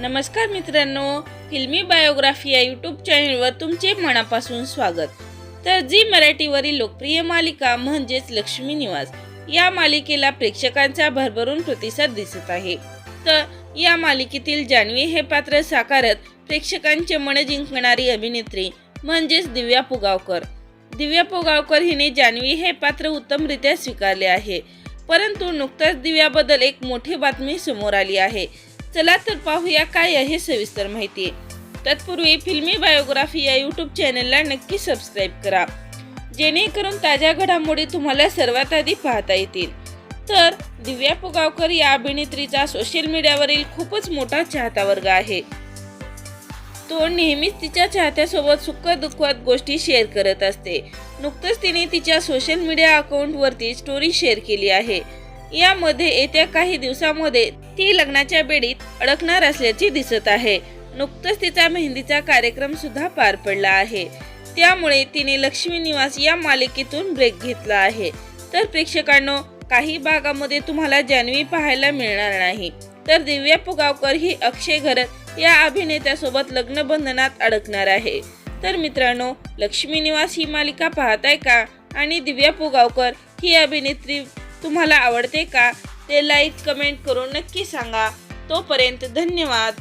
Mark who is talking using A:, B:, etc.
A: नमस्कार मित्रांनो फिल्मी बायोग्राफी या यूट्यूब चॅनलवर तुमचे मनापासून स्वागत. तर जी मराठीवरील लोकप्रिय मालिका म्हणजेच लक्ष्मी निवास या मालिकेला प्रेक्षकांचा भरभरून प्रतिसाद दिसत आहे. तर या मालिकेतील जान्हवी हे पात्र साकारत प्रेक्षकांचे मन जिंकणारी अभिनेत्री म्हणजेच दिव्या पुगावकर. दिव्या पुगावकर हिने जान्हवी हे पात्र उत्तमरित्या स्वीकारले आहे. परंतु नुकताच दिव्याबद्दल एक मोठी बातमी समोर आली आहे. चला तर पाहूया काय आहे सविस्तर माहिती. तत्पूर्वी फिल्मी बायोग्राफी या यूट्यूब चॅनलला नक्की सबस्क्राईब करा. जेणेकरून ताज्या घडामोडी तुम्हाला सर्वात आधी पाहता येतील. तर दिव्या पुगावकर या अभिनेत्रीचा सोशल मीडियावरील खूपच मोठा चाहता वर्ग आहे. तो नेहमीच तिच्या चाहत्यासोबत सुख दुःखात गोष्टी शेअर करत असते. नुकतंच तिने तिच्या सोशल मीडिया अकाउंटवरती स्टोरी शेअर केली आहे. यामध्ये येत्या काही दिवसामध्ये ती लग्नाच्या बेडीत अडकणार असल्याचे दिसत आहे. नुकतंच तिचा मेहंदीचा कार्यक्रम सुद्धा पार पडला आहे. त्यामुळे तिने लक्ष्मी निवास या मालिकेतून ब्रेक घेतला आहे. तर प्रेक्षकांनो काही भागामध्ये तुम्हाला जान्हवी पाहायला मिळणार नाही. तर दिव्या पुगावकर ही अक्षय घरत या अभिनेत्यासोबत लग्न बंधनात अडकणार आहे. तर मित्रांनो लक्ष्मी निवास ही मालिका पाहताय का? आणि दिव्या पुगावकर ही अभिनेत्री तुम्हाला आवडते का ते लाईक कमेंट करून नक्की सांगा. तोपर्यंत धन्यवाद.